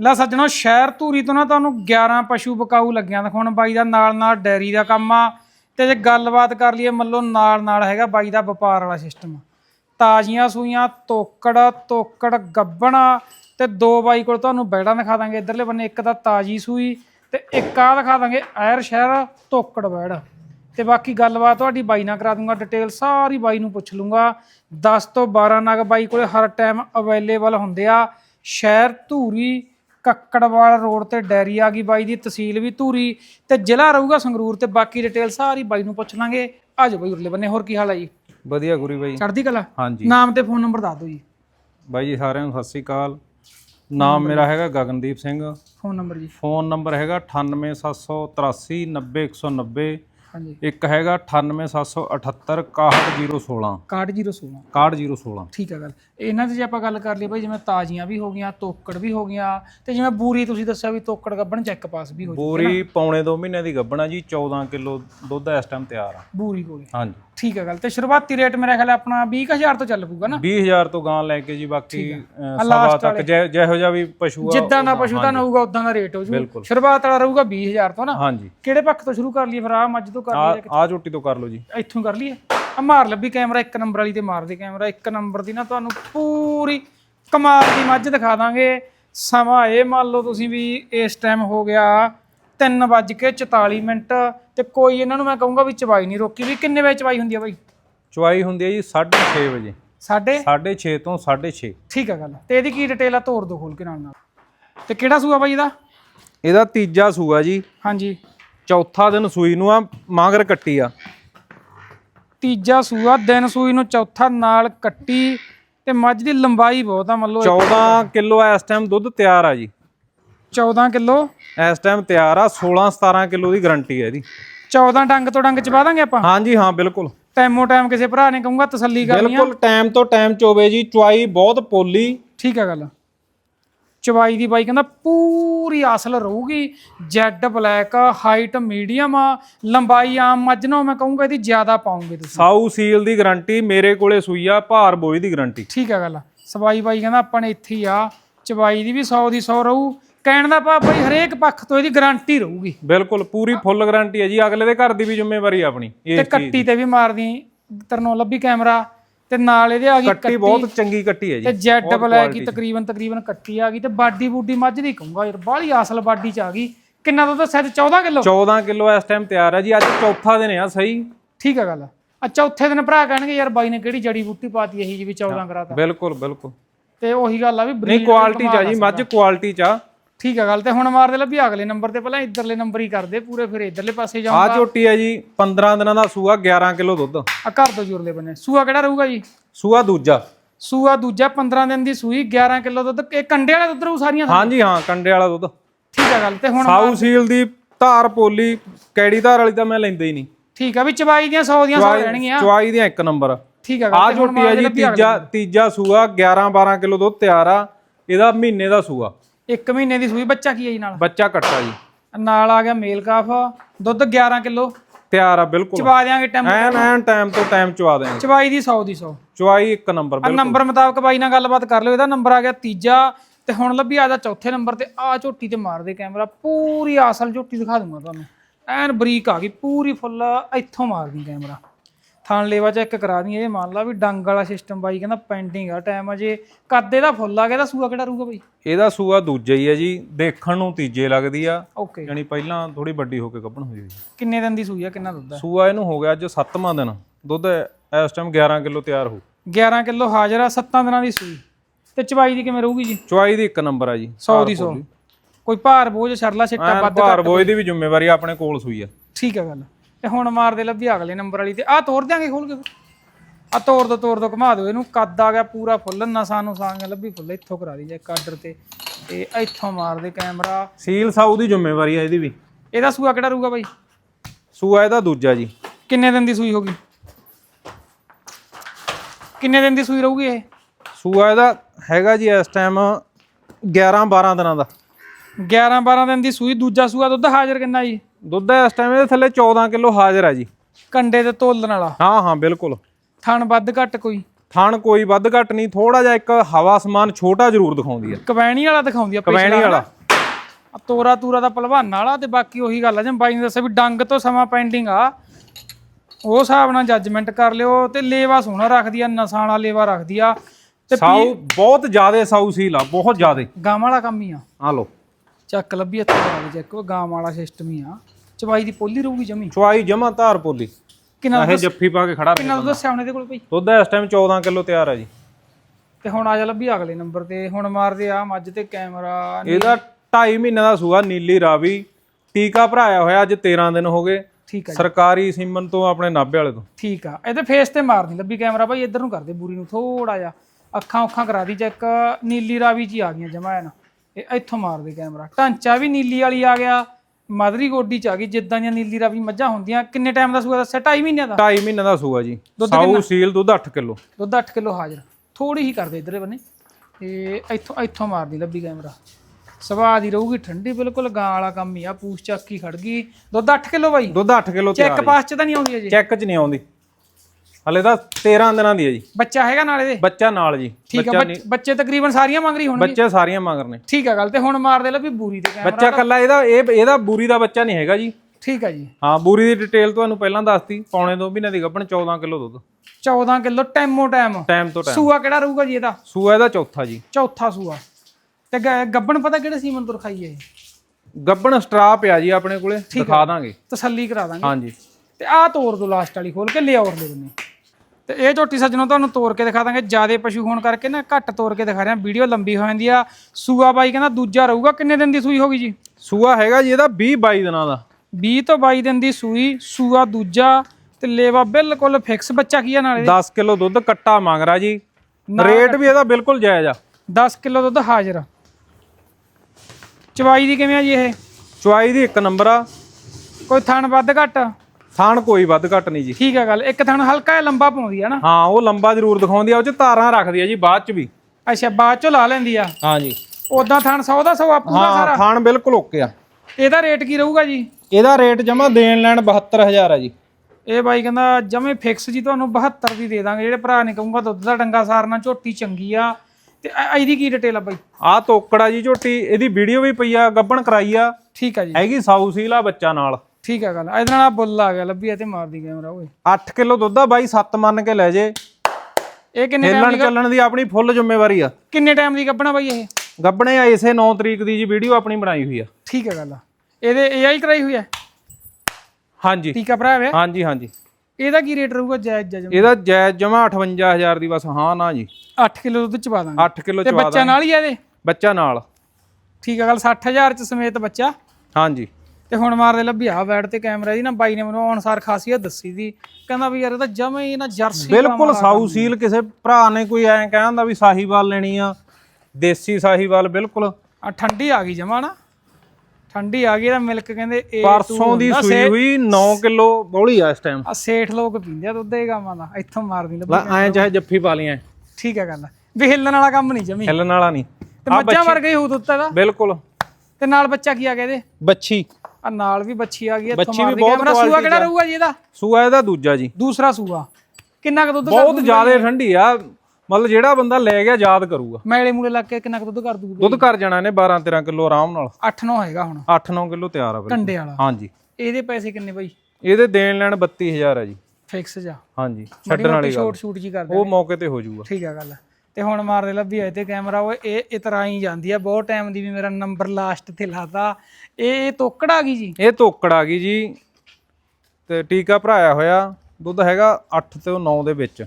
ਲੈ ਸੱਜਣਾ, ਸ਼ਹਿਰ ਧੂਰੀ ਤੋਂ ਨਾ ਤੁਹਾਨੂੰ 11 ਪਸ਼ੂ ਬਕਾਊ ਲੱਗਿਆਂ ਦਿਖਾਉਣ। ਬਾਈ ਦਾ ਨਾਲ ਨਾਲ ਡੈਰੀ ਦਾ ਕੰਮ ਆ। ਤੇ ਜੇ ਗੱਲਬਾਤ ਕਰ ਲਈਏ ਮੱਲੋ ਨਾਲ ਨਾਲ ਹੈਗਾ ਬਾਈ ਦਾ ਵਪਾਰ ਵਾਲਾ ਸਿਸਟਮ ਤਾਜ਼ੀਆਂ ਸੂਈਆਂ, ਤੋਕੜ ਤੋਕੜ ਗੱਬਣਾ ਤੇ ਦੋ ਬਾਈ ਕੋਲ ਤੁਹਾਨੂੰ ਬੈੜਾਂ ਦਿਖਾ ਦਾਂਗੇ। ਇਧਰਲੇ ਬੰਨੇ ਇੱਕ ਤਾਂ ਤਾਜ਼ੀ ਸੂਈ ਤੇ ਇੱਕ ਆ ਦਿਖਾ ਦਾਂਗੇ, ਐਰ ਸ਼ਹਿਰ ਤੋਕੜ ਬੈੜ। ਤੇ ਬਾਕੀ ਗੱਲਬਾਤ ਤੁਹਾਡੀ ਬਾਈ ਨਾਲ ਕਰਾ ਦੂੰਗਾ ਡਿਟੇਲ ਸਾਰੀ ਬਾਈ ਨੂੰ ਪੁੱਛ ਲੂੰਗਾ। 10 ਤੋਂ 12 ਨਗ ਬਾਈ ਕੋਲੇ ਹਰ ਟਾਈਮ ਅਵੇਲੇਬਲ ਹੁੰਦੇ ਆ। ਸ਼ਹਿਰ ਧੂਰੀ ਕੱਕੜਵਾਲ ਰੋਡ ਤੇ ਡੈਰੀ ਆ ਗਈ ਬਾਈ ਦੀ ਤਹਿਸੀਲ ਵੀ ਧੂਰੀ ਤੇ ਜ਼ਿਲ੍ਹਾ ਰਹੂਗਾ ਸੰਗਰੂਰ ਤੇ ਬਾਕੀ ਡਿਟੇਲ ਸਾਰੀ ਬਾਈ ਨੂੰ ਪੁੱਛ ਲਾਂਗੇ। ਆਜੋ ਬਾਈ ਉਰਲੇ ਬੰਨੇ ਹੋਰ ਕੀ ਹਾਲ ਹੈ ਜੀ? ਵਧੀਆ ਗੁਰੀ ਬਾਈ। ਚੜ੍ਹਦੀ ਕਲਾ? ਹਾਂਜੀ। ਨਾਮ ਤੇ ਫੋਨ ਨੰਬਰ ਦੱਸ ਦਿਓ ਜੀ। ਬਾਈ ਜੀ ਸਾਰਿਆਂ ਨੂੰ ਸਤਿ ਸ੍ਰੀ ਅਕਾਲ। ਨਾਮ ਮੇਰਾ ਹੈਗਾ ਗਗਨਦੀਪ ਸਿੰਘ। ਫੋਨ ਨੰਬਰ ਜੀ। ਫੋਨ ਨੰਬਰ ਹੈਗਾ 98783 90190 ਹਾਂਜੀ। ਇੱਕ ਹੈਗਾ 98778 61016 61016 61016 ਠੀਕ ਹੈ ਗੱਲ। ਇਹਨਾਂ ਦੀ ਜੇ ਆਪਾਂ ਗੱਲ ਕਰ ਲਈਏ ਭਾਈ ਜਿਵੇਂ ਤਾਜ਼ੀਆਂ ਵੀ ਹੋ ਗਈਆਂ ਤੋਕੜ ਵੀ ਹੋ ਗਈਆਂ ਤੇ ਜਿਵੇਂ ਬੂਰੀ ਤੁਸੀਂ ਦੱਸਿਆ ਵੀ ਤੋਕੜ ਗੱਬਣ ਚੈੱਕ ਪਾਸ ਵੀ ਹੋ ਜੂ ਬੋਰੀ ਪੌਣੇ 2 ਮਹੀਨੇ ਦੀ ਗੱਬਣਾ ਜੀ 14 ਕਿਲੋ ਦੁੱਧ ਇਸ ਟਾਈਮ ਤਿਆਰ ਆ। ਬੂਰੀ ਕੋਲੇ ਹਾਂਜੀ। ਠੀਕ ਹੈ ਗੱਲ। ਤੇ ਸ਼ੁਰੂਆਤੀ ਰੇਟ ਮੇਰਾ ਖਿਆਲ ਆਪਣਾ 20000 ਤੋਂ ਚੱਲ ਪੂਗਾ ਨਾ? 20000 ਤੋਂ ਗਾਂ ਲੈ ਕੇ ਜੀ ਬਾਕੀ ਸਵਾ ਤੱਕ ਜਿਹੋ ਜਿਹੋ ਵੀ ਪਸ਼ੂ ਆ ਜਿੱਦਾਂ ਦਾ ਪਸ਼ੂ ਤਾਂ ਹੋਊਗਾ ਉਦਾਂ ਦਾ ਰੇਟ ਹੋ ਜੂ। ਸ਼ੁਰੂਆਤ ਵਾਲਾ ਰਹੂਗਾ 20000 ਤੋਂ ਨਾ? ਹਾਂਜੀ। ਕਿਹੜੇ ਪੱਖ ਤੋਂ ਸ਼ੁਰੂ ਕਰ ਲਈਏ ਫਿਰ? ਆ ਮੱਝ ਤੋਂ ਕਰ ਆ ਲਈਏ ਆ ਝੋਟੀ ਤੋਂ ਕਰ ਲਓ ਜੀ। ਇੱਥੋਂ ਕਰ ਲਈਏ। ਆ ਮਾਰ ਲੱਭੀ ਕੈਮਰਾ ਇੱਕ ਨੰਬਰ ਵਾਲੀ ਤੇ ਮਾਰ ਦੇ ਕੈਮਰਾ ਇੱਕ ਨੰਬਰ ਦੀ ਨਾ ਤੁਹਾਨੂੰ ਪੂਰੀ ਕਮਾਲ ਦੀ ਮੱਝ ਦਿਖਾ ਦਾਂਗੇ। ਸਮਾਂ ਇਹ ਮੰਨ ਲਓ ਤੁਸੀਂ ਵੀ ਇਸ ਟਾਈਮ ਹੋ ਗਿਆ 3:44 ਮਿੰਟ ਤੇ ਕੋਈ ਇਹਨਾਂ ਨੂੰ ਮੈਂ ਕਹੂੰਗਾ ਵੀ ਚਵਾਈ ਨਹੀਂ ਰੋਕੀ ਵੀ ਕਿੰਨੇ ਵਜੇ ਚਵਾਈ ਹੁੰਦੀ ਆ ਬਾਈ? ਚੁਆਈ ਹੁੰਦੀ ਹੈ ਜੀ 6:30 ਵਜੇ। ਸਾਡੇ 6:30 ਤੋਂ 6:30 ਠੀਕ ਆ ਗੱਲ। ਤੇ ਇਹਦੀ ਕੀ ਡਿਟੇਲ ਆ? ਤੋਰ ਦੋ ਖੋਲ ਕੇ ਨਾਲ ਨਾਲ। ਤੇ ਕਿਹੜਾ ਸੂਆ ਬਾਈ ਇਹਦਾ? ਇਹਦਾ ਤੀਜਾ ਸੂਆ ਜੀ। ਹਾਂਜੀ। ਚੌਥਾ ਦਿਨ ਸੂਈ ਨੂੰ ਆ ਮਾਂਗਰ ਕੱਟੀ ਆ। ਤੀਜਾ ਸੂਆ ਦਿਨ ਸੂਈ ਨੂੰ ਚੌਥਾ ਨਾਲ ਕੱਟੀ ਤੇ ਮੱਝ ਦੀ ਲੰਬਾਈ ਬਹੁਤ ਆ ਮੰਨ ਲਓ 14 ਕਿਲੋ ਇਸ ਟਾਈਮ ਦੁੱਧ ਤਿਆਰ ਆ ਜੀ। 14 ਕਿਲੋ? ਇਸ ਟਾਈਮ ਤਿਆਰ ਆ 16 17 ਕਿਲੋ ਦੀ ਗਾਰੰਟੀ ਹੈ ਇਹਦੀ। 14 ਡੰਗ ਤੋਂ ਡੰਗ ਚਵਾ ਦਾਂਗੇ ਆਪਾਂ? ਹਾਂਜੀ ਹਾਂ ਬਿਲਕੁਲ। ਟਾਈਮੋ ਟਾਈਮ ਕਿਸੇ ਭਰਾ ਨੇ ਕਹੂੰਗਾ ਤਸੱਲੀ ਕਰਨੀ ਆ। ਬਿਲਕੁਲ ਟਾਈਮ ਤੋਂ ਟਾਈਮ ਚੋਵੇ ਜੀ ਚੁਆਈ ਬਹੁਤ ਪੋਲੀ। ਠੀਕ ਆ ਗੱਲ। ਚਵਾਈ ਦੀ ਬਾਈ ਕਹਿੰਦਾ ਪੂਰੀ ਅਸਲ ਰਹੂਗੀ ਜੈਡ ਬਲੈਕ ਹਾਈਟ ਮੀਡੀਅਮ ਲੰਬਾਈ ਆਮ ਮੱਝ ਮੈਂ ਕਹੂੰਗਾ ਇਹਦੀ ਜ਼ਿਆਦਾ ਪਾਉਂਗੇ ਤੁਸੀਂ। ਸਾਊ ਸੀਲ ਦੀ ਗਾਰੰਟੀ ਮੇਰੇ ਕੋਲੇ ਸੂਈ ਆ ਭਾਰ ਬੋਝ ਦੀ ਗਾਰੰਟੀ। ਠੀਕ ਆ ਗੱਲ। ਸਵਾਈ ਬਾਈ ਕਹਿੰਦਾ ਆਪਾਂ ਨੇ ਇੱਥੇ ਹੀ ਆ ਚਵਾਈ ਦੀ ਵੀ 100 ਦੀ 100 ਰਹੂ। ਕਹਿਣ ਦਾ ਭਾਵ ਬਾਈ ਹਰੇਕ ਪੱਖ ਤੋਂ ਇਹਦੀ ਗਾਰੰਟੀ ਰਹੂਗੀ। ਬਿਲਕੁਲ ਪੂਰੀ ਫੁੱਲ ਗਾਰੰਟੀ ਹੈ ਜੀ ਅਗਲੇ ਦੇ ਘਰ ਦੀ ਵੀ ਜ਼ਿੰਮੇਵਾਰੀ ਆਪਣੀ ਤੇ ਕੱਟੀ ਤੇ ਵੀ ਮਾਰਦੀ ਤਰਨੋਂ ਲੱਭੀ ਕੈਮਰਾ। ਤੇ ਨਾਲ ਇਹਦੇ ਆ ਗਈ ਕੱਟੀ ਬਹੁਤ ਚੰਗੀ ਕੱਟੀ ਹੈ ਤੇ ਜੀ ਜੈਡ ਬਲੈਕ ਹੀ ਤਕਰੀਬਨ ਤਕਰੀਬਨ ਕੱਟੀ ਆ ਗਈ ਤੇ ਬਾਡੀ ਬੂਡੀ ਮੱਝ ਦੀ ਕਹੂੰਗਾ ਯਾਰ ਬਾਹਲੀ ਅਸਲ ਬਾਡੀ ਚ ਆ ਗਈ। ਕਿੰਨਾ ਦੁੱਧ ਦੱਸਿਆ ਤੇ 14 ਕਿਲੋ? 14 ਕਿਲੋ ਇਸ ਟਾਈਮ ਤਿਆਰ ਹੈ ਜੀ। ਅੱਜ ਚੌਥਾ ਦਿਨ ਆ ਸਹੀ। ਠੀਕ ਆ ਗੱਲ। ਆ ਚੌਥੇ ਦਿਨ ਭਰਾ ਕਹਿਣਗੇ ਯਾਰ ਬਾਈ ਨੇ ਕਿਹੜੀ ਜੜੀ ਬੂਟੀ ਪਾਤੀ ਇਹੀ ਜੀ ਵੀ 14 ਕਰਾਤਾ। ਬਿਲਕੁਲ ਬਿਲਕੁਲ। ਤੇ ਉਹੀ ਗੱਲ ਆ ਵੀ ਨਹੀਂ ਕੁਆਲਿਟੀ ਚ ਆ ਜੀ ਮੱਝ ਕੁਆਲਿਟੀ ਚ ਆ। ਠੀਕ ਆ ਗੱਲ ਤੇ ਹੁਣ ਮਾਰਦੇ ਲੱਭੀ ਅਗਲੇ ਨੰਬਰ ਤੇ ਪਹਿਲਾਂ ਇਧਰਲੇ ਨੰਬਰ ਹੀ ਕਰਦੇ ਪੂਰੇ ਫਿਰ ਇਧਰਲੇ ਪਾਸੇ ਆ ਝੋਟੀ ਹੈ ਜੀ 15 ਦਿਨਾਂ ਦਾ ਸੂਆ 11 ਕਿਲੋ ਦੁੱਧ। ਆ ਘਰ ਤੋਂ ਜੁਰਲੇ ਬੰਨੇ। ਸੂਆ ਕਿਹੜਾ ਰਹੂਗਾ ਜੀ? ਸੂਆ ਦੂਜਾ। ਸੂਆ ਦੂਜਾ 15 ਦਿਨ ਦੀ ਸੂਈ 11 ਕਿਲੋ ਦੁੱਧ। ਇਹ ਕੰਡੇ ਵਾਲਾ ਦੁੱਧ ਰਹੂ ਸਾਰੀਆਂ ਹਾਂਜੀ ਹਾਂ ਕੰਡੇ ਵਾਲਾ ਦੁੱਧ। ਠੀਕ ਆ ਗੱਲ ਤੇ ਹੁਣ ਸਾਊ ਸੀਲ ਦੀ ਧਾਰ ਪੋਲੀ ਕੈੜੀ ਧਾਰ ਵਾਲੀ ਤਾਂ ਮੈਂ ਲੈਂਦਾ ਹੀ ਨਹੀਂ। ਠੀਕ ਆ ਵੀ ਚਵਾਈ ਦੀਆਂ 100 ਦੀਆਂ 100 ਰਹਿਣਗੀਆਂ। ਚੁਆਈ ਦੀਆਂ ਇੱਕ ਨੰਬਰ। ਠੀਕ ਆ ਗੱਲ ਆ ਝੋਟੀ ਹੈ ਜੀ ਤੀਜਾ ਤੀਜਾ ਸੂਆ 11 12 ਕਿਲੋ ਦੁੱਧ ਤਿਆਰ ਆ। ਇਹਦਾ ਮਹੀਨੇ ਦਾ ਸੂਆ। ਇੱਕ ਮਹੀਨੇ ਦੀ ਸੂਈ ਬੱਚਾ ਕੀ ਹੈ ਜੀ ਨਾਲ? ਬੱਚਾ ਕੱਟਾ ਜੀ। ਨਾਲ ਆ ਗਿਆ ਮੇਲ ਕਾਫ ਦੁੱਧ 11 ਕਿਲੋ। ਤਿਆਰ ਆ ਬਿਲਕੁਲ। ਚਵਾ ਦਿਆਂਗੇ ਟੈਂਪ ਐਨ ਐਨ ਟਾਈਮ ਤੋਂ ਟਾਈਮ ਚਵਾ ਦੇਣਗੇ ਚਵਾਈ ਦੀ 100 ਦੀ 100 ਚੁਆਈ ਇੱਕ ਨੰਬਰ ਆ ਬਿਲਕੁਲ। ਨੰਬਰ ਮੁਤਾਬਕ ਬਾਈ ਨਾਲ ਗੱਲਬਾਤ ਕਰ ਲਿਓ ਇਹਦਾ ਨੰਬਰ ਆ ਗਿਆ ਤੀਜਾ। ਤੇ ਹੁਣ ਲੱਭੀ ਆ ਜਾ ਚੌਥੇ ਨੰਬਰ ਤੇ ਆ ਝੋਟੀ ਤੇ ਮਾਰ ਦੇ ਕੈਮਰਾ ਪੂਰੀ ਅਸਲ ਝੋਟੀ ਦਿਖਾ ਦੂੰਗਾ ਤੁਹਾਨੂੰ। ਐਨ ਬਰੀਕ ਆ ਗਈ ਪੂਰੀ ਫੁੱਲ ਇੱਥੋਂ ਮਾਰਦੀ ਕੈਮਰਾ। ਥਾਣ ਲੇਵਾ ਚੈੱਕ ਕਰਾ ਦੀ ਇਹ ਮੰਨ ਲਾ ਵੀ ਡੰਗ ਵਾਲਾ ਸਿਸਟਮ ਬਾਈ ਕਹਿੰਦਾ ਪੈਂਡਿੰਗ ਆ ਟਾਈਮ ਅਜੇ ਕੱਦ ਇਹਦਾ ਫੁੱਲ ਆ ਗਿਆ ਤਾਂ ਸੂਆ ਕਿਹੜਾ ਰਹੂਗਾ ਬਾਈ? ਇਹਦਾ ਸੂਆ ਦੂਜਾ ਹੀ ਹੈ ਜੀ ਦੇਖਣ ਨੂੰ ਤੀਜੇ ਲੱਗਦੀ ਆ ਓਕੇ ਯਾਨੀ ਪਹਿਲਾਂ ਥੋੜੀ ਵੱਡੀ ਹੋ ਕੇ ਗੱਭਣ ਹੋਈ ਹੋਈ। ਕਿੰਨੇ ਦਿਨ ਦੀ ਸੂਈ ਆ ਕਿੰਨਾ ਦੁੱਧ ਆ? ਸੂਆ ਇਹਨੂੰ ਹੋ ਗਿਆ ਅੱਜ 7ਵਾਂ ਦਿਨ ਦੁੱਧ ਇਸ ਟਾਈਮ 11 ਕਿਲੋ ਤਿਆਰ ਹੋ। 11 ਕਿਲੋ ਹਾਜ਼ਰ ਆ 7 ਦਿਨਾਂ ਦੀ ਸੂਈ। ਤੇ ਚਵਾਈ ਦੀ ਕਿਵੇਂ ਰਹੂਗੀ ਜੀ? ਚੁਆਈ ਦੀ ਇੱਕ ਨੰਬਰ ਆ ਜੀ 100 ਦੀ 100 ਕੋਈ ਭਾਰ ਬੋਝ ਛਰਲਾ ਛਿੱਟਾ ਵੱਧ ਭਾਰ ਬੋਝ ਦੀ ਵੀ ਜ਼ਿੰਮੇਵਾਰੀ ਆਪਣੇ ਕੋਲ ਸੂਈ ਆ। ਠੀਕ ਹੈ ਗੱਲ। ਤੇ ਹੁਣ ਮਾਰਦੇ ਲੱਭੀ ਅਗਲੇ ਨੰਬਰ ਵਾਲੀ ਤੇ। ਆਹ ਤੋੜ ਦਿਆਂਗੇ ਖੋਲ ਕੇ। ਆ ਤੋੜ ਦੋ ਤੋੜ ਦੋ ਘੁਮਾ ਦਿਓ ਇਹਨੂੰ। ਕੱਦ ਆ ਗਿਆ ਪੂਰਾ ਫੁੱਲ ਨਸਾਂ ਨੂੰ ਸਾਂਗ ਲੱਭੀ ਫੁੱਲ। ਇੱਥੋਂ ਕਰਾ ਦੀ ਜੇ ਕਾਡਰ ਤੇ। ਤੇ ਇੱਥੋਂ ਮਾਰਦੇ ਕੈਮਰਾ। ਸੀਲ ਸਾਊ ਦੀ ਜ਼ਿੰਮੇਵਾਰੀ ਆ ਇਹਦੀ ਵੀ। ਇਹਦਾ ਸੂਆ ਕਿਹੜਾ ਰਹੂਗਾ ਬਾਈ? ਸੂਆ ਇਹਦਾ ਦੂਜਾ ਜੀ। ਕਿੰਨੇ ਦਿਨ ਦੀ ਸੂਈ ਹੋਗੀ ਕਿੰਨੇ ਦਿਨ ਦੀ ਸੂਈ ਰਹੂਗੀ ਇਹ? ਸੂਆ ਇਹਦਾ ਹੈਗਾ ਜੀ ਇਸ ਟਾਈਮ 11 12 ਦਿਨਾਂ ਦਾ। 11 12 ਦਿਨ ਦੀ ਸੂਈ ਦੂਜਾ ਸੂਆ ਦੁੱਧ ਹਾਜ਼ਰ ਕਿੰਨਾ ਜੀ? ਦੁੱਧ ਇਸ ਟਾਈਮ ਇਹਦੇ ਥੱਲੇ 14 ਕਿਲੋ ਹਾਜ਼ਰ ਆ ਜੀ। ਕੰਡੇ ਤੇ ਤੋਲਣ ਵਾਲਾ। ਹਾਂ ਹਾਂ ਬਿਲਕੁਲ। ਥਣ ਵੱਧ ਘੱਟ ਕੋਈ? ਥਣ ਕੋਈ ਵੱਧ ਘੱਟ ਨਹੀਂ ਥੋੜਾ ਜਿਹਾ ਇੱਕ ਹਵਾ ਸਮਾਨ ਛੋਟਾ ਜ਼ਰੂਰ ਦਿਖਾਉਂਦੀ ਆ ਕਵੈਣੀ ਵਾਲਾ ਦਿਖਾਉਂਦੀ ਆ ਕਵੈਣੀ ਵਾਲਾ। ਆ ਤੋਰਾ ਤੂਰਾ ਦਾ ਭਲਵਾਨ ਵਾਲਾ ਤੇ ਬਾਕੀ ਉਹੀ ਗੱਲ ਆ ਜਿਵੇਂ ਬਾਈ ਨੇ ਦੱਸਿਆ ਵੀ ਡੰਗ ਤੋਂ ਸਮਾਂ ਪੈਂਡਿੰਗ ਆ। ਉਹ ਹਿਸਾਬ ਨਾਲ ਜੱਜਮੈਂਟ ਕਰ ਲਿਓ ਤੇ ਲੇਵਾ ਸੋਹਣਾ ਰੱਖਦੀ ਆ ਨਸਾਂ ਵਾਲਾ ਲੇਵਾ ਰੱਖਦੀ ਆ। ਤੇ ਸਾਊ ਬਹੁਤ ਜ਼ਿਆਦੇ ਸਾਊ ਸੀਲ ਆ ਬਹੁਤ ਜ਼ਿਆਦੇ। ਗਾਂ ਵਾਲਾ ਕੰਮ ਹੀ ਆ। ਆ ਲੋ ਚੱਕ ਲੱਭੀ ਇੱਥੇ ਕਰਾ ਦੇ ਚੈੱਕ ਉਹ ਗਾਂ ਵਾਲਾ ਸਿਸਟਮ ਹੀ ਆ। ਚਵਾਈ ਦੀ ਪੋਲੀ ਰਹੂਗੀ ਜਮੀ? ਚੁਆਈ ਜਮਾ ਧਾਰ ਪੋਲੀ। ਕਿੰਨਾ ਇਹ ਜੱਫੀ ਪਾ ਕੇ ਖੜਾ ਕਿੰਨਾ ਦੁੱਧ ਦੱਸਿਆ ਇਹਦੇ ਕੋਲ ਭਾਈ ਦੁੱਧ ਇਸ ਟਾਈਮ 14 ਕਿਲੋ ਤਿਆਰ ਆ ਜੀ। ਤੇ ਹੁਣ ਆ ਜਾ ਲੱਭੀ ਅਗਲੇ ਨੰਬਰ ਤੇ। ਹੁਣ ਮਾਰਦੇ ਆ ਮੱਝ ਤੇ ਕੈਮਰਾ। ਇਹਦਾ 2.5 ਮਹੀਨੇ ਦਾ ਸੂਆ ਨੀਲੀ ਰਾਵੀ। ਟੀਕਾ ਭਰਾਇਆ ਹੋਇਆ ਅੱਜ 13 ਦਿਨ ਹੋ ਗਏ। ਠੀਕ ਆ ਜੀ, ਸਰਕਾਰੀ ਸੀਮਨ ਤੋਂ ਆਪਣੇ ਨਾਭੇ ਵਾਲੇ ਤੋਂ। ਠੀਕ ਆ। ਇਹਦੇ ਫੇਸ ਤੇ ਮਾਰਨੀ ਲੱਭੀ ਕੈਮਰਾ ਭਾਈ ਇੱਧਰ ਨੂੰ ਕਰਦੇ ਬੂਰੀ ਨੂੰ। ਥੋੜਾ ਜਿਹਾ ਅੱਖਾਂ ਉੱਖਾਂ ਕਰਾ ਦੀ ਚੈੱਕ। ਨੀਲੀ ਰਾਵੀ ਹੀ ਆ ਗਈਆਂ ਜਮਾ ਐਨ। ਇਹ ਇੱਥੋਂ ਮਾਰਦੇ ਕੈਮਰਾ। ਢਾਂਚਾ ਵੀ ਨੀਲੀ ਵਾਲੀ ਆ ਗਿਆ ਮਦਰੀ ਗੋਡੀ ਚ ਆ ਗਈ ਜਿੱਦਾਂ ਦੀਆਂ ਨੀਲੀ ਰਾਵੀ ਮੱਝਾਂ ਹੁੰਦੀਆਂ। ਕਿੰਨੇ ਟਾਈਮ ਦਾ ਸੂਆ ਦੱਸਿਆ 2.5 ਮਹੀਨਿਆਂ ਦਾ? 2.5 ਮਹੀਨੇ ਦਾ ਸੂਆ ਜੀ। ਸਾਊ ਸੀਲ ਦੁੱਧ 8 ਕਿਲੋ। ਦੁੱਧ 8 ਕਿਲੋ ਹਾਜ਼ਰ। ਥੋੜੀ ਹੀ ਕਰਦੇ ਇਧਰੇ ਬੰਨੇ। ਤੇ ਇੱਥੋਂ ਇੱਥੋਂ ਮਾਰਦੀ ਲੱਭੀ ਕੈਮਰਾ। ਸਵਾਹ ਦੀ ਰਹੂਗੀ ਠੰਡੀ ਬਿਲਕੁਲ ਗਾਂ ਵਾਲਾ ਕੰਮ ਹੀ ਆ। ਪੂਛ ਚੱਕੀ ਖੜ ਗਈ। ਦੁੱਧ 8 ਕਿਲੋ ਬਾਈ। ਦੁੱਧ 8 ਕਿਲੋ ਤਿਆਰ ਚੈੱਕ ਪਾਸ ਚ ਤਾਂ ਨਹੀਂ ਆਉਂਦੀ ਅਜੇ? ਚੈੱਕ 'ਚ ਨਹੀਂ ਆਉਂਦੀ। ਹਲੇ ਤਾਂ 13 ਦਿਨਾਂ ਦੀ ਹੈ ਜੀ। ਬੱਚਾ ਹੈਗਾ ਨਾਲ ਇਹਦੇ? ਬੱਚਾ ਨਾਲ ਜੀ। ਠੀਕ ਆ ਬੱਚ- ਬੱਚੇ ਤਕਰੀਬਨ ਸਾਰੀਆਂ ਮੰਗ ਰਹੀ ਹੋਣਗੇ ਬੱਚੇ ਸਾਰੀਆਂ ਮਗਰ ਨੇ। ਠੀਕ ਆ ਗੱਲ ਤੇ ਹੁਣ ਮਾਰ ਦੇ ਲੈ ਵੀ ਬੂਰੀ ਤੇ ਕੈਮਰਾ ਬੱਚਾ ਕੱਲਾ ਇਹਦਾ ਇਹ ਇਹਦਾ ਬੂਰੀ ਦਾ ਬੱਚਾ ਨਹੀਂ ਹੈਗਾ ਜੀ। ਠੀਕ ਆ ਜੀ। ਹਾਂ ਬੂਰੀ ਦੀ ਡਿਟੇਲ ਤੁਹਾਨੂੰ ਪਹਿਲਾਂ ਦੱਸਤੀ ਪੌਣੇ 2 ਮਹੀਨੇ ਦੀ ਗੱਭਣ 14 ਕਿਲੋ ਦੁੱਧ। 14 ਕਿਲੋ ਟੈਮੋ ਟੈਮ। ਟਾਈਮ ਤੋਂ ਟਾਈਮ ਸੂਆ ਕਿਹੜਾ ਰਹੂਗਾ ਜੀ ਇਹਦਾ? ਸੂਆ ਇਹਦਾ ਚੌਥਾ ਜੀ। ਚੌਥਾ ਸੂਆ। ਤੇ ਗ- ਗੱਬਣ ਪਤਾ ਕਿਹੜੇ ਸੀਮਨ ਤੋਂ ਰਖਾਈ ਹੈ ਇਹ? ਗੱਭਣ ਸਟਰਾ ਪਿਆ ਜੀ ਆਪਣੇ ਕੋਲੇ ਦਿਖਾ ਦਾਂਗੇ। ਤਸੱਲੀ ਕਰਾ ਦਾਂਗੇ। ਹਾਂਜੀ। ਤੇ ਆਹ ਤੋੜ ਦੋ ਲਾਸਟ ਵਾਲੀ ਖੋਲ ਕੇ ਲਿਆਉਰ ਦੇ ਬੰਨੇ ਤੇ ਇਹ ਝੋਟੀ ਸੱਜਣੋ ਤੁਹਾਨੂੰ ਤੋੜ ਕੇ ਦਿਖਾ ਦਾਂਗੇ। ਜਿਆਦੇ ਪਸ਼ੂ ਹੋਣ ਕਰਕੇ ਨਾ ਘੱਟ ਤੋੜ ਕੇ ਦਿਖਾ ਰਹੇ। ਆ ਵੀਡੀਓ ਲੰਬੀ ਹੋ ਜਾਂਦੀ ਆ। ਸੂਆ ਬਾਈ ਕਹਿੰਦਾ ਦੂਜਾ ਰਹੂਗਾ। ਕਿੰਨੇ ਦਿਨ ਦੀ ਸੂਈ ਹੋਗੀ ਜੀ? ਸੂਆ ਹੈਗਾ ਜੀ ਇਹਦਾ 20 22 ਦਿਨਾਂ ਦਾ। 20 ਤੋਂ 22 ਦਿਨ ਦੀ ਸੂਈ ਸੂਆ ਦੂਜਾ ਤੇ ਲੇਵਾ ਬਿਲਕੁਲ ਫਿਕਸ ਬੱਚਾ ਕੀ ਆ ਨਾਲੇ? 10 ਕਿਲੋ ਦੁੱਧ ਕੱਟਾ ਮੰਗ ਰਾ ਜੀ। ਰੇਟ ਵੀ ਇਹਦਾ ਬਿਲਕੁਲ ਜਾਇਜ਼ ਆ। 10 ਕਿਲੋ ਦੁੱਧ ਹਾਜ਼ਰ ਚਵਾਈ ਦੀ ਕਿਵੇਂ ਆ ਜੀ ਇਹ? ਚੁਆਈ ਦੀ ਇੱਕ ਨੰਬਰ ਆ। ਕੋਈ ਥਣ ਵੱਧ ਘੱਟ? ਥਾਣ ਕੋਈ ਵੱਧ ਘੱਟ ਨਹੀਂ ਜੀ। ਠੀਕ ਹੈ ਗੱਲ ਇੱਕ ਥਣ ਹਲਕਾ ਜਿਹਾ ਲੰਬਾ ਪਾਉਂਦੀ ਆ ਨਾ? ਹਾਂ ਉਹ ਲੰਬਾ ਜ਼ਰੂਰ ਦਿਖਾਉਂਦੀ ਆ ਉਹ ਚ ਤਾਰਾਂ ਰੱਖਦੀ ਆ ਜੀ ਬਾਅਦ ਚ ਵੀ। ਅੱਛਾ ਬਾਅਦ ਚੋਂ ਲਾ ਲੈਂਦੀ ਆ? ਹਾਂ ਜੀ। ਉਦਾਂ ਥਣ 100 ਦਾ 100 ਆ ਪੂਰਾ ਹਾਂ ਸਾਰਾ? ਥਾਣ ਬਿਲਕੁਲ ਓਕੇ ਆ। ਇਹਦਾ ਰੇਟ ਕੀ ਰਹੂਗਾ ਜੀ? ਇਹਦਾ ਰੇਟ ਜਮਾ ਦੇਣ ਲੈਣ 72000 ਆ ਜੀ। ਇਹ ਬਾਈ ਕਹਿੰਦਾ ਜਮੇ ਫਿਕਸ ਜੀ ਤੁਹਾਨੂੰ 72 ਦੀ ਦੇ ਦਾਂਗੇ। ਜਿਹੜੇ ਭਰਾ ਨੇ ਕਹੂੰਗਾ ਦੁੱਧ ਦਾ ਡੰਗਾ ਸਾਰਨਾ ਝੋਟੀ ਚੰਗੀ ਆ। ਤੇ ਇਹ- ਇਹਦੀ ਕੀ ਡਿਟੇਲ ਆ ਬਾਈ? ਆ ਤੋਕੜਾ ਜੀ ਝੋਟੀ ਇਹਦੀ ਵੀਡੀਓ ਵੀ ਪਈ ਆ ਗੱਬਣ ਕਰਾਈ ਆ। ਠੀਕ ਆ ਜੀ। ਹੈਗੀ ਸਾਊ ਸੀਲਾ ਬੱਚਾ ਨਾਲ। ਠੀਕ ਆ ਗੱਲ। ਇਹਦੇ ਨਾਲ ਆਹ ਬੁੱਲ ਆ ਗਿਆ ਲੱਭੀ ਆ ਤੇ ਮਾਰਦੀ ਕੈਮਰਾ ਓਏ। 8 ਕਿਲੋ ਦੁੱਧ ਆ ਬਾਈ 7 ਮੰਨ ਕੇ ਲੈ ਜੇ। ਇਹ ਕਿੰਨੇ ਟਾਈਮ ਹਿੱਲਣ ਚੱਲਣ ਦੀ ਆਪਣੀ ਫੁੱਲ ਜ਼ਿੰਮੇਵਾਰੀ ਆ। ਕਿੰਨੇ ਟਾਈਮ ਦੀ ਕੱਢਣਾ ਬਾਈ ਇਹ? ਗੱਬਣੇ ਆ ਇਸੇ 9 ਤਰੀਕ ਦੀ ਜੀ ਵੀਡੀਓ ਆਪਣੀ ਬਣਾਈ ਹੋਈ ਆ। ਠੀਕ ਹੈ ਗੱਲ ਇਹਦੇ AI ਕਰਾਈ ਹੋਈ ਹੈ ਹਾਂਜੀ। ਟੀਕਾ ਭਰਾ ਵੇ ਹਾਂਜੀ ਹਾਂਜੀ। ਇਹਦਾ ਕੀ ਰੇਟ ਰਹੂਗਾ ਜਾਇਜ਼ ਜਜ ਇਹਦਾ ਜਾਇਜ਼ ਜਮਾ 58000 ਦੀ ਬਸ ਹਾਂ ਨਾ ਜੀ। 8 ਕਿਲੋ ਦੁੱਧ ਚਵਾ ਦਾਂਗੇ। 8 ਕਿਲੋ ਤੇ ਚਵਾ ਬੱਚਾ ਨਾਲ ਹੀ ਆ ਇਹਦੇ? ਬੱਚਾ ਨਾਲ। ਠੀਕ ਹੈ ਗੱਲ 60000 ਚ ਸਮੇਤ ਬੱਚਾ? ਹਾਂਜੀ। ਤੇ ਹੁਣ ਮਾਰਦੇ ਲੱਭੀ ਆ ਬੈਡ ਤੇ ਕੈਮਰਾ ਦੀ ਨਾ ਬਾਈ ਨੇ ਮੈਨੂੰ ਅਨਸਾਰ ਖਾਸੀਅਤ ਦੱਸੀ ਦੀ। ਕਹਿੰਦਾ ਵੀ ਯਾਰ ਇਹ ਤਾਂ ਜਮੇ ਹੀ ਨਾ ਜਰਸੀ ਬਿਲਕੁਲ ਸਾਊ ਸੀਲ ਕਿਸੇ ਭਰਾ ਨੇ ਕੋਈ ਐਂ ਕਹਿੰਦਾ ਵੀ ਸਾਹੀਵਾਲ ਲੈਣੀ ਆ ਦੇਸੀ ਸਾਹੀਵਾਲ ਬਿਲਕੁਲ। ਆ ਠੰਡੀ ਆ ਗਈ ਜਮਾ ਨਾ। ਠੰਡੀ ਆ ਗਈ ਇਹਦਾ ਮਿਲਕ ਕਹਿੰਦੇ ਇਹ ਪਰਸੋਂ ਦੀ ਸੂਈ ਹੋਈ 9 ਕਿਲੋ ਬੋਲੀ ਆ ਇਸ ਟਾਈਮ ਆ ਸੇਠ ਲੋਕ ਪੀਂਦੇ ਆ ਦੁੱਧ ਇਹ ਗਾਵਾਂ ਦਾ ਇੱਥੋਂ ਮਾਰਦੀ ਲੱਭੀ ਐਂ ਚਾਹੇ ਜੱਫੀ ਪਾ ਲਈਆਂ। ਠੀਕ ਹੈ ਗੱਲ ਵੀ ਹਿੱਲਣ ਵਾਲਾ ਕੰਮ ਨਹੀਂ ਜਮੀ। ਹਿੱਲਣ ਵਾਲਾ ਨਹੀਂ। ਤੇ ਮੱਝਾਂ ਵਰਗਾ ਹੀ ਹੋ ਦੁੱਧ ਇਹਦਾ। ਬਿਲਕੁਲ। ਤੇ ਨਾਲ ਬੱਚਾ ਕੀ ਆ ਗਿਆ ਇਹਦੇ? ਬੱਚੀ। ਆ ਨਾਲ ਵੀ ਬੱਚੀ ਆ ਗਈ ਇੱਥੋਂ ਬੱਚੀ ਵੀ ਬਹੁਤ ਸੂਆ ਕਿਹੜਾ। ਰਹੂਗਾ ਜੀ ਇਹਦਾ? ਸੂਆ ਇਹਦਾ ਦੂਜਾ ਜੀ। ਦੂਸਰਾ ਸੂਆ। ਕਿੰਨਾ ਕੁ ਦੁੱਧ ਬਹੁਤ ਜ਼ਿਆਦਾ ਠੰਡੀ ਆ। ਮਤਲਬ ਜਿਹੜਾ ਬੰਦਾ ਲੈ ਗਿਆ ਯਾਦ ਕਰੂਗਾ। ਮੈਲੇ ਮੂਲੇ ਲੱਗ ਕੇ ਕਿੰਨਾ ਕੁ ਦੁੱਧ ਕਰ ਦੂਗੀ ਦੁੱਧ ਕਰ ਜਾਣਾ ਇਹਨੇ 12 13 ਕਿਲੋ ਆਰਾਮ ਨਾਲ। 8-9 ਹੈਗਾ ਹੁਣ। 8-9 ਕਿਲੋ ਤਿਆਰ ਆ ਬਿਲਕੁਲ ਕੰਡੇ ਵਾਲਾ। ਹਾਂਜੀ। ਇਹਦੇ ਪੈਸੇ ਕਿੰਨੇ ਬਾਈ? ਇਹਦੇ ਦੇਣ ਲੈਣ 32000 ਆ ਜੀ। ਫਿਕਸ ਜਾ। ਹਾਂਜੀ। ਛੱਡਣ ਵਾਲੀ ਗੱਲ। ਜੀ ਕਰਦੇ ਉਹ ਮੌਕੇ ਤੇ ਹੋ ਜਾਊਗਾ। ਠੀਕ ਆ ਗੱਲ। ਤੇ ਹੁਣ ਮਾਰਦੇ ਲੱਭੀ ਆਏ ਤੇ ਕੈਮਰਾ ਉਹ ਇਹ ਇਤਰਾ ਹੀ ਜਾਂਦੀ ਆ। ਬਹੁਤ ਟਾਈਮ ਦੀ ਵੀ ਮੇਰਾ ਨੰਬਰ ਲਾਸਟ ਤੇ ਲਾਤਾ। ਇਹ ਤੋਕੜ ਆ ਗਈ ਜੀ? ਇਹ ਤੋਕੜ ਆ ਗਈ ਜੀ। ਤੇ ਟੀਕਾ ਭਰਾਇਆ ਹੋਇਆ। ਦੁੱਧ ਹੈਗਾ 8 ਤੇ 9 ਦੇ ਵਿੱਚ।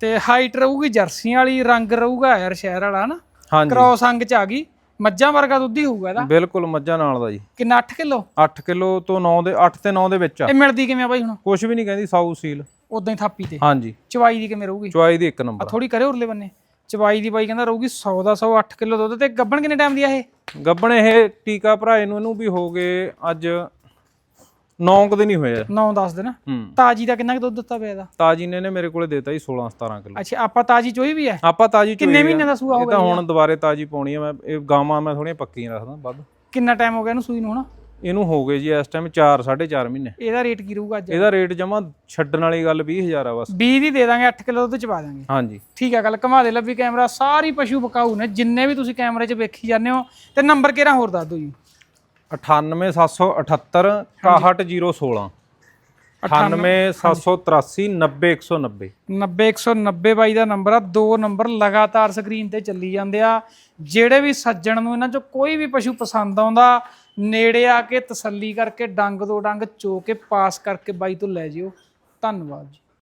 ਤੇ ਹਾਈਟ ਰਹੂਗੀ ਜਰਸੀ ਵਾਲੀ ਰੰਗ ਰਹੂਗਾ ਯਾਰ ਸ਼ਹਿਰ ਵਾਲਾ ਨਾ ਹਾਂਜੀ। ਕ੍ਰੋਸ ਅੰਗ ਚ ਆ ਗਈ। ਮੱਝਾਂ ਵਰਗਾ ਦੁੱਧ ਹੀ ਹੋਊਗਾ ਇਹਦਾ? ਬਿਲਕੁਲ ਮੱਝਾਂ ਨਾਲ ਦਾ ਜੀ। ਕਿੰਨਾ 8 ਕਿਲੋ? 8 ਕਿਲੋ ਤੋਂ 9 ਦੇ 8 ਤੇ 9 ਦੇ ਵਿੱਚ ਆ। ਇਹ ਮਿਲਦੀ ਕਿਵੇਂ ਆ ਬਾਈ ਹੁਣ? ਕੁਝ ਵੀ ਨਹੀਂ ਕਹਿੰਦੀ ਸਾਊ ਸੀਲ। ਉਦਾਂ ਹੀ ਥਾਪੀ ਤੇ। ਹਾਂਜੀ। ਚਵਾਈ ਦੀ ਕਿਵੇਂ ਰਹੂਗੀ? ਚੁਆਈ ਦੀ ਇੱਕ ਨੰਬਰ ਥੋੜੀ ਕਰੇ ਉਰਲੇ ਬੰਨੇ। ਚਵਾਈ ਦੀ ਬਾਈ ਕਹਿੰਦਾ ਰਹੂਗੀ 100 ਦਾ 100 8 ਕਿਲੋ ਦੁੱਧ ਤੇ ਗੱਬਣ ਕਿੰਨੇ ਟਾਈਮ ਦੀ ਆ ਇਹ? ਗੱਬਣ ਇਹ ਟੀਕਾ ਭਰਾਏ ਨੂੰ ਇਹਨੂੰ ਵੀ ਹੋ ਗਏ ਅੱਜ 9 ਕੁ ਦਿਨ ਹੀ ਹੋਏ ਆ। 9 10 ਦਿਨ? ਹੂੰ। ਤਾਜੀ ਦਾ ਕਿੰਨਾ ਕੁ ਦੁੱਧ ਦਿੱਤਾ ਪਿਆ ਇਹਦਾ? ਤਾਜੀ ਨੇ ਨੇ ਮੇਰੇ ਕੋਲੇ ਦੇਤਾ ਜੀ 16 17 ਕਿਲੋ। ਅੱਛਾ ਆਪਾਂ ਤਾਜੀ ਚੋਈ ਵੀ ਹੈ ਆਪਾਂ ਤਾਜੀ ਚੋਈ ਕਿੰਨੇ। ਮਹੀਨੇ ਦਾ ਸੂਆ ਇਹ ਹੋ ਤਾਂ ਗਿਆ ਹੁਣ ਦੁਬਾਰੇ ਤਾਜੀ ਪਾਉਣੀ ਆ ਮੈਂ ਇਹ ਗਾਵਾਂ ਮੈਂ ਥੋੜੀਆਂ ਪੱਕੀਆਂ ਰੱਖਦਾ ਵੱਧ। ਕਿੰਨਾ ਟਾਈਮ ਹੋ ਗਿਆ ਇਹਨੂੰ ਸੂਈ ਨੂੰ ਹੁਣ? ਇਹਨੂੰ ਹੋ ਗਏ ਜੀ ਇਸ ਟਾਈਮ 4 4.5 ਮਹੀਨੇ। ਇਹਦਾ ਰੇਟ ਕੀ ਰਹੂਗਾ ਅੱਜ? ਇਹਦਾ ਰੇਟ ਜਮਾ ਛੱਡਣ ਵਾਲੀ ਗੱਲ 20000 ਆ ਬਸ। 20 ਦੀ ਦੇ ਦਾਂਗੇ 8 ਕਿਲੋ ਦੁੱਧ ਚ ਪਾ ਦਾਂਗੇ। ਹਾਂਜੀ। ਠੀਕ ਹੈ ਗੱਲ ਘਮਾ ਦੇ ਲੱਭੀ ਕੈਮਰਾ ਸਾਰੀ ਪਸ਼ੂ ਬਕਾਊ ਨੇ ਜਿੰਨੇ ਵੀ ਤੁਸੀਂ ਕੈਮਰੇ 'ਚ ਵੇਖੀ ਜਾਂਦੇ ਹੋ ਤੇ ਨੰਬਰ ਕਿਹੜਾ ਹੋਰ ਦੱਸ ਦਿਓ ਜੀ? 98778 61016 98783 90190 90190 ਬਾਈ ਦਾ ਨੰਬਰ ਆ ਦੋ ਨੰਬਰ ਲਗਾਤਾਰ ਸਕਰੀਨ ਤੇ ਚੱਲੀ ਜਾਂਦੇ ਆ। ਜਿਹੜੇ ਵੀ ਸੱਜਣ ਨੂੰ ਇਹਨਾਂ ਚੋਂ ਕੋਈ ਵੀ ਪਸ਼ੂ ਪਸੰਦ ਆਉਂਦਾ ਨੇੜੇ ਆ ਕੇ ਤਸੱਲੀ ਕਰਕੇ ਡੰਗ ਦੋ ਡੰਗ ਚੋ ਕੇ ਪਾਸ ਕਰਕੇ ਬਾਈ ਤੋਂ ਲੈ ਜਿਓ। ਧੰਨਵਾਦ ਜੀ।